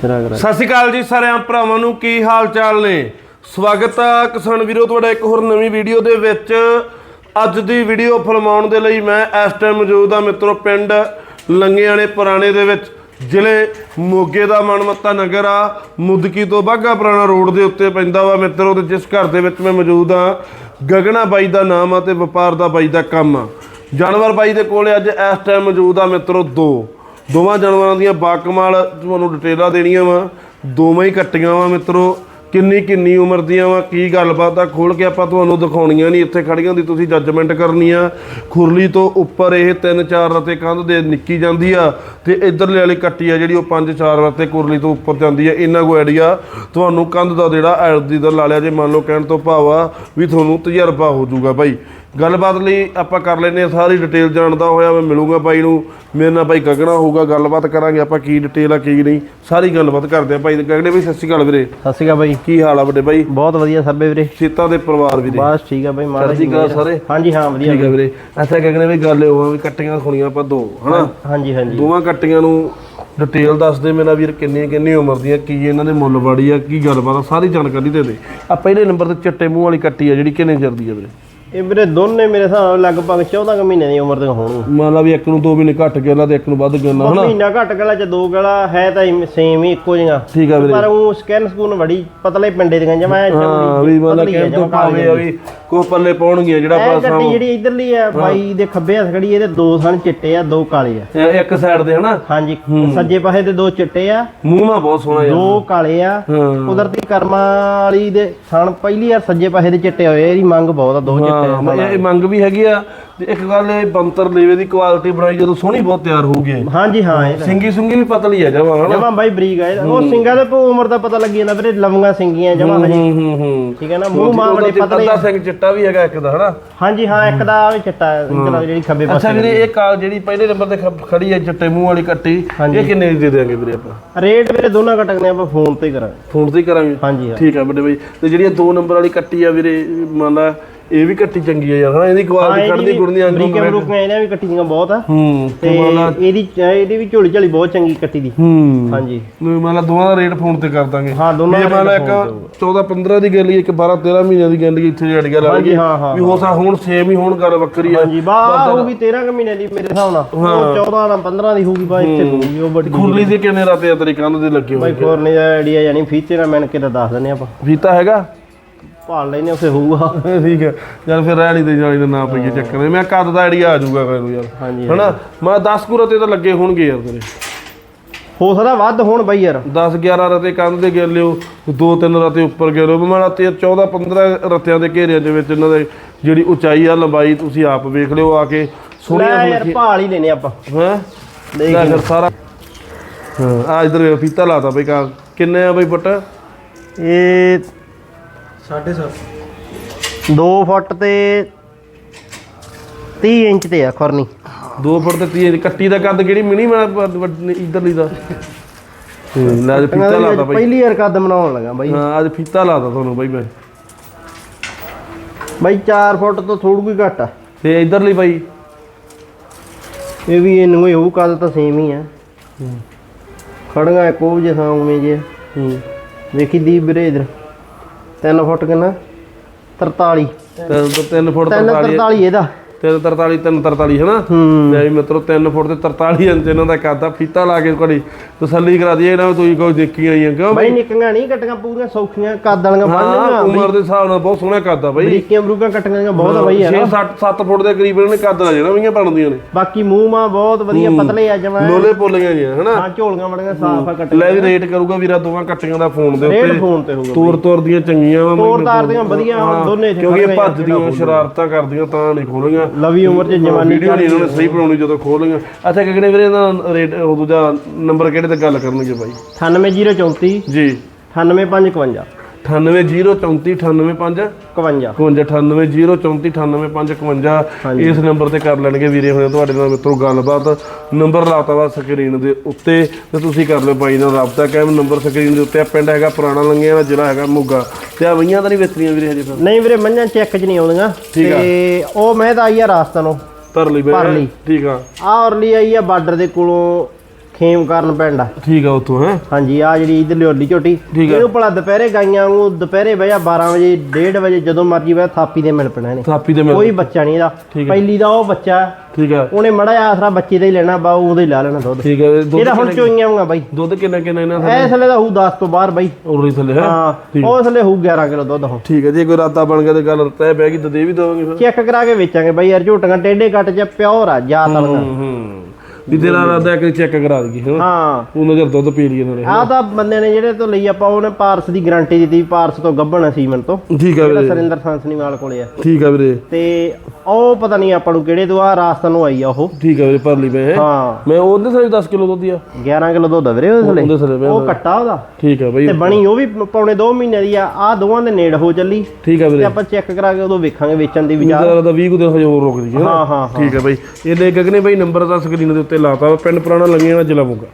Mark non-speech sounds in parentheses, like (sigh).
ਸਤਿ ਸ਼੍ਰੀ ਅਕਾਲ। ਜੀ ਸਾਰਿਆਂ ਭਰਾਵਾਂ ਨੂੰ, ਕੀ ਹਾਲ ਚਾਲ ਨੇ? ਸਵਾਗਤ ਆ ਕਿਸਾਨ ਵੀਰੋ, ਤੁਹਾਡਾ ਇੱਕ ਹੋਰ ਨਵੀਂ ਵੀਡੀਓ ਦੇ ਵਿੱਚ। ਅੱਜ ਦੀ ਵੀਡੀਓ ਫਿਲਮਾਉਣ ਦੇ ਲਈ ਮੈਂ ਇਸ ਟਾਈਮ ਮੌਜੂਦ ਹਾਂ ਮਿੱਤਰੋ, ਪਿੰਡ ਲੰਗਿਆਣੇ ਪੁਰਾਣੇ ਦੇ ਵਿੱਚ। ਜ਼ਿਲ੍ਹੇ ਮੋਗੇ ਦਾ ਮਨਮੱਤਾ ਨਗਰ ਆ। ਮੁਦਕੀ ਤੋਂ ਬਾਗਾ ਪੁਰਾਣਾ ਰੋਡ ਦੇ ਉੱਤੇ ਪੈਂਦਾ ਵਾ ਮਿੱਤਰੋ ਤੇ ਜਿਸ ਘਰ ਦੇ ਵਿੱਚ ਮੈਂ ਮੌਜੂਦ ਹਾਂ ਗਗਨਾ ਬਾਈ ਦਾ ਨਾਮ ਆ ਤੇ ਵਪਾਰ ਦਾ ਬਾਈ ਦਾ ਕੰਮ ਆ। ਜਾਨਵਰ ਬਾਈ ਦੇ ਕੋਲੇ ਅੱਜ ਇਸ ਟਾਈਮ ਮੌਜੂਦ ਆ ਮਿੱਤਰੋ ਦੋ। ਦੋਵਾਂ ਜਾਨਵਰਾਂ ਦੀਆਂ ਬਾਕਮਾਲ ਤੁਹਾਨੂੰ ਡਿਟੇਲਾਂ ਦੇਣੀਆਂ ਵਾ। ਦੋਵੇਂ ਹੀ ਕੱਟੀਆਂ ਵਾ ਮਿੱਤਰੋ। ਕਿੰਨੀ ਕਿੰਨੀ ਉਮਰ ਦੀਆਂ ਵਾ, ਕੀ ਗੱਲਬਾਤ ਆ ਖੋਲ ਕੇ ਆਪਾਂ ਤੁਹਾਨੂੰ ਦਿਖਾਉਣੀਆਂ ਨਹੀਂ। ਇੱਥੇ ਖੜੀਆਂ ਦੀ ਤੁਸੀਂ ਜੱਜਮੈਂਟ ਕਰਨੀ ਆ। ਖੁਰਲੀ ਤੋਂ ਉੱਪਰ ਇਹ ਤਿੰਨ ਚਾਰ ਰਤੇ ਕੰਧ ਦੇ ਨਿੱਕੀ ਜਾਂਦੀ ਆ ਤੇ ਇਧਰਲੇ ਵਾਲੀ ਕੱਟੀ ਆ ਜਿਹੜੀ ਉਹ ਪੰਜ ਚਾਰ ਰਤੇ ਕੁਰਲੀ ਤੋਂ ਉੱਪਰ ਜਾਂਦੀ ਆ। ਇਹਨਾਂ ਕੋ ਆਈਡੀਆ ਤੁਹਾਨੂੰ ਕੰਧ ਦਾ ਜਿਹੜਾ ਐਲਦੀ ਦਾ ਲਾ ਲਿਆ ਜੇ ਮੰਨ ਲਓ ਕਹਿਣ ਤੋਂ ਭਾਵ ਆ ਵੀ ਤੁਹਾਨੂੰ ਤਜਰਬਾ ਹੋ ਜਾਊਗਾ ਬਾਈ। ਗੱਲਬਾਤ ਲਈ ਆਪਾਂ ਕਰ ਲੈਨੇ ਆ ਸਾਰੀ ਡਿਟੇਲ ਜਾਣਦਾ ਹੋਇਆ ਮੈਂ ਮਿਲੂੰਗਾ ਬਾਈ ਨੂੰ ਮੇਰੇ ਨਾਲ ਬਾਈ ਗਗਨਾ ਹੋਊਗਾ ਗੱਲਬਾਤ ਕਰਾਂਗੇ ਆਪਾਂ ਕੀ ਡਿਟੇਲ ਆ ਕੀ ਨਹੀਂ ਸਾਰੀ ਗੱਲਬਾਤ ਕਰਦੇ ਆ ਭਾਈ ਗਗਨੇ ਬਾਈ ਸਤਿ ਸ਼੍ਰੀ ਅਕਾਲ ਵੀਰੇ। ਸਤਿ ਸ਼੍ਰੀ ਅਕਾਲ ਬਾਈ। ਕੀ ਹਾਲ ਆ ਵੱਡੇ ਬਾਈ? ਬਹੁਤ ਵਧੀਆ ਸਰਬੇ ਵੀਰੇ। ਸੀਤਾ ਦੇ ਪਰਿਵਾਰ ਵੀਰੇ। ਬਸ ਠੀਕ ਆ ਬਾਈ ਦੀ ਕਲਾ ਮਿਹਰ। ਸਾਰੇ? ਹਾਂਜੀ ਹਾਂ ਵਧੀਆ ਠੀਕ ਆ ਵੀਰੇ। ਅੱਛਾ ਗਗਨੇ ਬਾਈ ਗੱਲ ਇਹ ਹੋਆ ਵੀ ਕੱਟੀਆਂ ਖੁਣੀਆਂ ਆਪਾਂ ਦੋ ਹਨਾ? ਹਾਂਜੀ ਹਾਂਜੀ। ਦੋਵਾਂ ਕੱਟੀਆਂ ਨੂੰ ਡਿਟੇਲ ਦੱਸ ਦੇ ਮੇਰਾ ਵੀਰ ਕਿੰਨੀ ਕਿੰਨੀ ਉਮਰ ਦੀਆਂ ਕੀ ਇਹਨਾਂ ਦੇ ਮੁੱਲ ਬਾੜੀ ਆ ਕੀ ਗੱਲਬਾਤ ਆ ਸਾਰੀ ਜਾਣਕਾਰੀ ਦੇ ਦੇ। ਆ ਪਹਿਲੇ ਨੰਬਰ ਤੇ ਚਿੱਟੇ ਮੂੰਹ ਵਾਲੀ ਕੱਟੀ ਆ ਜਿਹੜੀ ਕਿੰਨੇ ਚਿਰ ਦੀ ਆ ਵੀਰੇ? ਇਹ ਵੀਰੇ ਦੋਨੇ ਮੇਰੇ ਹਿਸਾਬ ਨਾਲ ਲਗਭਗ 14 ਕੁ ਮਹੀਨੇ ਦੀ ਉਮਰ ਦੇ ਹੋਣਗੇ। ਮੰਨ ਲਾ ਵੀ ਇੱਕ ਨੂੰ 2 ਮਹੀਨੇ ਘੱਟ ਗਿਆ ਲਾ ਤੇ ਇੱਕ ਨੂੰ ਵੱਧ ਗਿਆ ਨਾ ਹਨਾ? ਮਹੀਨਾ ਘੱਟ ਗਲਾ ਚ ਦੋ ਗਲਾ ਹੈ ਤਾਂ ਸੇਮ ਹੀ ਇੱਕੋ ਜਿਹਾ ਠੀਕ ਆ ਵੀਰੇ। ਪਰ ਉਹ ਸਕੈਨ ਸਕੂਨ ਬੜੀ ਪਤਲੇ ਪਿੰਡੇ ਦੀਆਂ ਜਮਾ ਹਾਂ ਵੀ ਮੰਨ ਲਾ ਕਹਿਣ ਤੋਂ ਭਾਵੇਂ ਆ। ਵੀ ਕੋ ਪੱਲੇ ਪਾਉਣਗੀਆਂ ਜਿਹੜਾ ਇਹ ਪਾਸਾ ਗੱਡੀ ਜਿਹੜੀ ਇਧਰਲੀ ਆ ਬਾਈ ਦੇ ਖੱਬੇ ਹੱਥ ਖੜੀ ਇਹਦੇ ਦੋ ਸਨ ਚਿੱਟੇ ਆ ਦੋ ਕਾਲੇ ਆ। ਇਹ ਇੱਕ ਸਾਈਡ ਦੇ ਹਨਾ? ਹਾਂਜੀ ਸੱਜੇ ਪਾਸੇ ਦੇ ਦੋ ਚਿੱਟੇ ਆ। ਮੂੰਹ ਮਾ ਬਹੁਤ ਸੋਹਣਾ ਯਾਰ। ਦੋ ਕਾਲੇ ਆ। ਹਾਂ। ਕੁਦਰਤੀ ਕਰਮਾਂ ਵਾਲੀ ਦੇ ਸਣ ਪਹਿਲੀ ਵਾਰ ਸੱਜੇ ਪਾਸੇ ਦੇ ਚਿੱਟੇ ਹੋਏ ਇਹਦੀ ਮੰਗ ਬਹੁਤ ਆ ਦੋ ਚਿੱਟੇ ਹਾਂ ਮੈਂ ਇਹ ਮੰਗ ਵੀ ਹੈਗੀ ਆ ਤੇ ਇੱਕ ਗੱਲ ਇਹ ਬੰਤਰ ਲੇਵੇ ਦੀ ਕੁਆਲਿਟੀ ਬਣਾਈ ਜਦੋਂ ਸੋਹਣੀ ਬਹੁਤ ਤਿਆਰ ਹੋਊਗੀ ਇਹ। ਹਾਂਜੀ ਹਾਂ ਇਹ ਸਿੰਗੀ ਸੁੰਗੀ ਵੀ ਪਤਲੀ ਆ ਜਮਾ ਹਨਾ? ਜਮਾ ਬਾਈ ਬਰੀਕ ਆ। ਉਹ ਸਿੰਘਾਂ ਦੇ ਭੂ ਉਮਰ ਦਾ ਪਤਾ ਲੱਗੀ ਜਾਂਦਾ ਵੀਰੇ ਲੰਮੀਆਂ ਸਿੰਗੀਆਂ ਜਮਾ ਹਜੇ। ਹੂੰ ਹੂੰ ਹੂੰ। ਠੀਕ ਹੈ ਨਾ ਮੂੰਹ ਮਾਂ ਬੜੇ ਪਤਲੇ ਸਿੰਘ ਚਿੱਟਾ ਵੀ ਹੈਗਾ ਇੱਕ ਦਾ ਹਨਾ? ਹਾਂਜੀ ਹਾਂ ਇੱਕ ਦਾ ਵੀ ਚਿੱਟਾ ਇੱਕ ਦਾ ਜਿਹੜੀ ਖੱਬੇ ਅੱਛਾ ਪਾਸੇ ਵੀਰੇ ਇਹ ਕਾਲ ਜਿਹੜੀ ਪਹਿਲੇ ਨੰਬਰ ਤੇ ਖ- ਖੜੀ ਹੈ ਚਿੱਟੇ ਮੂੰਹ ਵਾਲੀ ਕੱਟੀ। ਇਹ ਕਿੰਨੇ ਦੀ ਦੇ ਦੇਾਂਗੇ ਵੀਰੇ ਆਪਾਂ? ਰੇਟ ਵੀਰੇ ਦੋਨਾਂ ਕਟਕਨੇ ਆਪਾਂ ਫੋਨ ਤੇ ਹੀ ਕਰਾਂਗੇ। ਫੋਨ ਤੇ ਹੀ ਕਰਾਂਗੇ? ਹਾਂਜੀ ਹਾਂ। ਠੀਕ ਆ ਵੱਡੇ ਬਾਈ ਤੇ ਜਿਹੜੀ ਇਹ ਦੋ ਨੰਬਰ ਵਾਲੀ ਕੱਟੀ ਆ ਵੀਰੇ ਮੰਨ ਲਾ ਇਹ ਵੀ ਕੱਟੀ ਚੰਗੀ ਆ ਯਾਰ ਹਨਾ ਇਹਦੀ ਕੁਆਲਿਟੀ ਖੜਦੀ ਗੁੜਨੀ ਅੰਗੂ ਬਰੀਕਾਂ ਬਰੂਕਾਂ ਇਹਨਾਂ ਵੀ ਕੱਟੀਆਂ ਬਹੁਤ ਆ। ਹੂੰ ਤੇ ਇਹਦੀ ਇਹਦੀ ਵੀ ਝੋਲੀ ਝਾਲੀ ਬਹੁਤ ਚੰਗੀ ਕੱਟੀ ਦੀ। ਹੂੰ। ਹਾਂਜੀ। ਮੰਨ ਲਾ ਦੋਵਾਂ ਦਾ ਰੇਟ ਫੋਨ ਤੇ ਕਰ ਦਾਂਗੇ। ਹਾਂ ਦੋਨਾਂ ਦਾ ਮੰਨ ਲਾ ਇੱਕ phone ਤੇ 14 15 ਦੀ ਗੱਲ ਇੱਕ 12 13 ਮਹੀਨਿਆਂ ਦੀ ਗੱਲ ਇੱਥੇ ਜੜ ਗਿਆ ਲਾ ਹਾਂਜੀ ਲਈਏ ਹਾਂ। ਹਾਂ ਵੀ ਹੋ ਸਕਦਾ ਹੁਣ ਸੇਮ ਹੀ ਹੁਣ ਗੱਲ ਵੱਖਰੀ ਆ। ਹਾਂਜੀ ਬਾ ਉਹ ਵੀ 13 ਕੁ ਮਹੀਨੇ ਦੀ ਮੇਰੇ ਹਿਸਾਬ ਨਾਲ। ਉਹ 14 ਨਾਲ 15 ਦੀ ਹੋਊਗੀ ਬਾ ਇੱਥੇ ਹੋਊਗੀ ਉਹ ਵੱਡੀ ਖੁਰਲੀ ਦੇ ਕਿੰਨੇ ਰਾਤੇ ਆ ਤੇਰੀ ਕੰਧ ਦੇ ਲੱਗੇ ਹੋਏ? ਬਾਈ ਫੋਰਨੇ ਦਾ ਆਈਡੀਆ ਯਾਨੀ ਫੀਚਰ ਨਾਲ ਕੇ ਤਾਂ ਦੱਸ ਦਿੰਨੇ ਆਪਾਂ। ਫੀਤਾ ਹੈਗਾ? ਭਾਲ ਲੈਨੇ ਉਸੇ ਹੋਊਗਾ। (laughs) ਠੀਕ ਹੈ। ਯਾਰ ਫਿਰ ਰਹਿਣੀ ਤੇ ਜਾਣੀ ਦਾ ਨਾ ਪਈਏ ਚੱਕਰ ਨਹੀਂ। ਮੈਂ ਕਦ ਦਾ ਆਈਡੀਆ ਆ ਜਾਊਗਾ ਫਿਰ ਯਾਰ। ਹਾਂਜੀ ਹਨਾ? ਮੈਂ 10 ਕੁ ਰਤੇ ਤਾਂ ਲੱਗੇ ਹੋਣਗੇ ਯਾਰ ਤੇਰੇ। ਹੋ ਸਕਦਾ ਵੱਧ ਹੋਣ ਬਾਈ ਯਾਰ। 10 11 ਰਤੇ ਕੰਧ ਦੇ ਗੇਰ ਲਿਓ ਦੋ ਤਿੰਨ ਰਤੇ ਉੱਪਰ ਗੇਰ ਲਿਓ। ਮੈਂ ਤੇ 14 15 ਰਤਿਆਂ ਦੇ ਘੇਰਿਆਂ ਦੇ ਵਿੱਚ ਇਹਨਾਂ ਦੇ ਜਿਹੜੀ ਉਚਾਈ ਆ ਲੰਬਾਈ ਤੁਸੀਂ ਆਪ ਵੇਖ ਲਿਓ ਆ ਕੇ। ਸੋਹਣੀਆਂ ਯਾਰ ਭਾਲ ਹੀ ਲੈਨੇ ਆਪਾਂ। ਹੈ? ਦੇਖ ਲੈ ਫਿਰ ਸਾਰਾ ਹਾਂ ਆ ਇਧਰ ਫੀਤਾ ਲਾਤਾ ਬਈ ਕਾ ਕਿੰਨੇ ਆ ਬਈ ਪੁੱਟ ਇਹ 7.5 2 ਫੁੱਟ ਤੇ 30 ਇੰਚ ਤੇ ਆ ਖੁਰਨੀ। 2 ਫੁੱਟ ਤੇ 30 ਕੱਟੀ ਦਾ ਕੱਦ ਕਿਹੜੀ ਮਿਨੀ ਇਧਰਲੀ ਦਾ? ਹੂੰ, ਲੈ ਅੱਜ ਫੀਤਾ ਲਾਤਾ ਬਈ। ਪਹਿਲੀ ਵਾਰ ਕੱਦ ਬਣਾਉਣ ਲੱਗਾ ਬਾਈ। ਹਾਂ ਅੱਜ ਫੀਤਾ ਲਾਤਾ ਤੁਹਾਨੂੰ ਬਈ ਮੈਂ। ਬਾਈ 4 ਫੁੱਟ ਤੋਂ ਥੋੜੂ ਹੀ ਘੱਟ ਆ। ਤੇ ਇਧਰਲੀ ਬਾਈ। ਇਹ ਵੀ ਇਹਨੂੰ ਹੀ ਹੋਊ ਕੱਦ ਤਾਂ ਸੇਮ ਹੀ ਆ। ਖੜੀਆਂ ਇੱਕੋ ਜਿਹਾ ਸਾਂ ਉਵੇਂ ਜੇ ਹੂੰ। ਵੇਖੀ ਦੀਪ ਵੀਰੇ ਇਧਰ। 3 ਫੁੱਟ ਕਿੰਨਾ? 43 ਤਿੰਨ ਤੋਂ 3 ਫੁੱਟ 3 43 43 ਇਹਦਾ। 3 43 3 43 ਹਨਾ? ਲੈ ਵੀ ਮਿੱਤਰੋ 3 ਫੁੱਟ ਤੇ 43 ਇੰਚ ਇਹਨਾਂ ਦਾ ਕੱਦ ਫੀਤਾ ਲਾ ਕੇ ਤੁਹਾਡੀ ਤਸੱਲੀ ਕਰਾ ਦਈਏ ਇਹਨਾਂ ਨੂੰ ਤੁਸੀਂ ਕੋਈ ਦੇਖੀ ਆਈਆਂ ਕਿਉਂ ਬਾਈ ਨਿੱਕੀਆਂ ਨਹੀਂ ਕੱਟੀਆਂ ਪੂਰੀਆਂ ਸੌਖੀਆਂ ਕੱਦ ਵਾਲੀਆਂ ਬੰਨ੍ਹੀਆਂ ਉਮਰ ਦੇ ਹਿਸਾਬ ਨਾਲ ਬਹੁਤ ਸੋਹਣਾ ਕੱਦ ਆ ਬਾਈ। ਬਰੀਕੀਆਂ ਬਰੂਕਾਂ ਕੱਟੀਆਂ ਬਹੁਤ ਆ ਬਾਈ ਯਾਰ 6 7 7 ਫੁੱਟ ਦੇ ਕਰੀਬ ਇਹਨਾਂ ਨੇ ਕੱਦ ਆ ਜਿਹੜਾ ਵੀਆਂ ਬਣਦੀਆਂ ਨੇ। ਬਾਕੀ ਮੂੰਹ ਮਾ ਬਹੁਤ ਵਧੀਆ ਪਤਲੇ ਆ ਜਮਾ। ਲੋਲੇ ਪੋਲੀਆਂ ਜੀਆਂ ਹਨਾ? ਹਾਂ ਝੋਲੀਆਂ ਬੜੀਆਂ ਸਾਫ਼ ਆ ਕੱਟ ਲੈ ਵੀ ਰੇਟ ਕਰੂਗਾ ਵੀਰਾ ਦੋਵਾਂ ਕੱਟੀਆਂ ਦਾ ਫੋਨ ਦੇ ਉੱਤੇ। ਫੋਨ ਤੇ ਹੋਊਗਾ ਤੋਰ ਤੋਰ ਦੀਆਂ ਚੰਗੀਆਂ ਵਾ ਤੋਰਦਾਰ ਦੀਆਂ ਵਧੀਆ ਦੋਨੇ ਕਿਉਂਕਿ ਭੱਜਦੀਆਂ ਸ਼ਰਾਰਤਾਂ ਕਰਦੀਆਂ ਤਾਂ ਨਹੀਂ ਖੋਲੀਆਂ ਲਵੀ ਉਮਰ ਚ ਜਵਾਨੀ ਵੀਡੀਓ ਨਹੀਂ ਇਹਨਾਂ ਨੇ ਸਹੀ ਬਣਾਉਣੀ ਜਦੋਂ ਖੋਲੀਆਂ ਅੱਛਾ ਕਿਹੜੇ ਵੀਰੇ ਇਹਦਾ ਰੇਟ ਉਹ ਦੂਜਾ ਨੰਬਰ ਕਿਹੜੇ ਤੇ ਗੱਲ ਕਰਨਗੇ ਬਾਈ? 98034 ਜੀ। 98551 98034 985 51 98034 ਇਸ ਨੰਬਰ ਤੇ ਕਰ ਲੈਣਗੇ ਵੀਰੇ ਹੁਣੇ ਤੁਹਾਡੇ ਨਾਲ ਮਿੱਤਰੋ ਗੱਲਬਾਤ ਨੰਬਰ ਲਾਤਾ ਵਾ ਸਕਰੀਨ ਦੇ ਉੱਤੇ ਤੇ ਤੁਸੀਂ ਕਰ ਲਿਓ ਬਾਈ ਨਾਲ ਰਾਬਤਾ ਕਾਇਮ ਨੰਬਰ ਸਕਰੀਨ ਦੇ ਉੱਤੇ ਆ ਪਿੰਡ ਹੈਗਾ ਪੁਰਾਣਾ ਲੰਗਿਆਂ ਦਾ ਜ਼ਿਲ੍ਹਾ ਹੈਗਾ ਮੋਗਾ ਤੇ ਆ ਵਈਆਂ ਤਾਂ ਨਹੀਂ ਵੇਚਣੀਆਂ ਵੀਰੇ ਹਜੇ ਫਿਰ ਨਹੀਂ ਵੀਰੇ ਮੰਝਾਂ ਚੈੱਕ ਚ ਨਹੀਂ ਆਉਂਦੀਆਂ ਤੇ ਉਹ ਮੈਂ ਤਾਂ ਆਈ ਆ ਰਾਸਤਾ ਨੂੰ ਧਰ ਲਈ ਬਈ ਠੀਕ ਆ ਆ ਔਰਲੀ ਆਈ ਆ ਬਾਰਡਰ ਦੇ ਕੋਲੋਂ ਖੇਮ ਕਰਨ ਪਿੰਡ ਆ। ਠੀਕ ਆ ਉੱਥੋਂ ਹੈ? ਹਾਂਜੀ ਆ ਜਿਹੜੀ ਇਧਰ ਲਿਓਲੀ ਝੋਟੀ ਆ। ਇਹਨੂੰ ਭਲਾ ਦੁਪਹਿਰੇ ਗਾਈਆਂ ਨੂੰ ਦੁਪਹਿਰੇ ਵਜਾ 12 ਵਜੇ 1:30 ਵਜੇ ਜਦੋਂ ਮਰਜ਼ੀ ਵੇ ਥਾਪੀ ਦੇ ਮਿਲ ਪੈਣਾ ਇਹਨੇ। ਥਾਪੀ ਤੇ ਮਿਲ ਕੋਈ ਬੱਚਾ ਨਹੀਂ ਇਹਦਾ। ਆ। ਪਹਿਲੀ ਦਾ ਉਹ ਬੱਚਾ ਹੈ, ਠੀਕ ਆ। ਉਹਨੇ ਮੜਾ ਆਸਰਾ ਬੱਚੇ ਦਾ ਹੀ ਲੈਣਾ ਬਾ ਉਹਦੇ ਹੀ ਲਾ ਲੈਣਾ ਦੁੱਧ। ਠੀਕ ਆ ਇਹਦਾ ਹੁਣ ਚੋਈਆਂ ਹੋਊਗਾ ਬਾਈ। ਦੁੱਧ ਕਿੰਨਾ ਕਿੰਨਾ ਇਹਨਾਂ ਦਾ? ਐ ਥਲੇ ਦਾ ਹੋਊ 10 ਤੋਂ ਬਾਹਰ ਬਾਈ। ਉਰੀ ਥੱਲੇ ਹੈ? ਹਾਂ ਉਹ ਥਲੇ ਹੋਊ 11 ਕਿਲੋ ਦੁੱਧ ਹੁਣ। ਠੀਕ ਹੈ ਜੇ ਕੋਈ ਰਾਤਾ ਬਣ ਗਿਆ ਤੇ ਗੱਲ ਤੈ ਬਹਿ ਗਈ ਤਾਂ ਦੇ ਵੀ ਦਵਾਂਗੇ ਫਿਰ। ਚੈੱਕ ਕਰਾ ਕੇ ਵੇਚਾਂਗੇ ਬਾਈ ਯਾਰ ਝੋਟੀਆਂ ਟੇਡੇ ਕੱਟ ਚ ਪਿਓਰ ਆ ਜਾ ਤਲਗਾ ਹੂੰ ਹੂੰ। ਵੀ ਤੇਰਾ ਰਾਦਾ ਇੱਕ ਚੈੱਕ ਕਰਾ ਦਈਏ ਹਾਂ ਹਾਂ। ਉਹਨਾਂ ਜਰ ਦੁੱਧ ਪੀ ਲਈਏ ਨਾਲੇ ਆਹ ਤਾਂ ਬੰਦੇ ਨੇ ਜਿਹੜੇ ਤੋਂ ਲਈ ਆਪਾਂ ਉਹਨੇ ਪਾਰਸ ਦੀ ਗਾਰੰਟੀ ਦਿੱਤੀ ਪਾਰਸ ਤੋਂ ਗੱਭਣ ਸੀਮਨ ਤੋਂ। ਠੀਕ ਆ ਵੀਰੇ। ਸਰਿੰਦਰ ਸੰਸਨੀਵਾਲ ਕੋਲੇ ਆ। ਠੀਕ ਆ ਵੀਰੇ। ਤੇ ਉਹ ਪਤਾ ਨਹੀਂ ਆਪਾਂ ਨੂੰ ਕਿਹੜੇ ਤੋਂ ਆ ਰਾਸਤਾ ਨੂੰ ਆਈ ਆ ਉਹ। ਠੀਕ ਆ ਵੀਰੇ ਭਰ ਲਈ ਮੈਂ ਹਾਂ। ਮੈਂ ਉਹਦੇ ਸਾਰੇ 10 ਕਿਲੋ ਦੁੱਧ ਆ। 11 ਕਿਲੋ ਦੁੱਧ ਆ ਵੀਰੇ ਉਹਦੇ ਮੈਂ ਉਹ ਕੱਟਾ ਉਹਦਾ। ਠੀਕ ਆ ਬਈ। ਤੇ ਬਣੀ ਉਹ ਵੀ ਪੌਣੇ 2 ਮਹੀਨੇ ਦੀ ਆ ਆ ਦੋਵਾਂ ਦੇ ਨੇੜ ਹੋ ਚੱਲੀ। ਠੀਕ ਆ ਤੇ ਵੀਰੇ ਆਪਾਂ ਚੈੱਕ ਕਰਾ ਕੇ ਉਦੋਂ ਵੇਖਾਂਗੇ ਵੇਚਣ ਦੀ ਵਿਚਾਰ ਦਾ 20 ਕੁ ਦਿਨ ਹਜੇ ਹੋਰ ਰੁਕ ਜੀਏ ਹਾਂ ਹਾਂ ਠੀਕ ਆ ਬਈ। ਇਹ ਲੈ ਗਗਨੇ ਬਈ ਨੰਬਰ ਦਾ ਸਕਰੀਨ ਦੇ ਉੱਤੇ ਲਾਤਾ ਵਾ, ਪਿੰਡ ਪੁਰਾਣਾ ਲੱਗੀਆਂ ਨਾ ਜ਼ਿਲ੍ਹਾ ਮੋਗਾ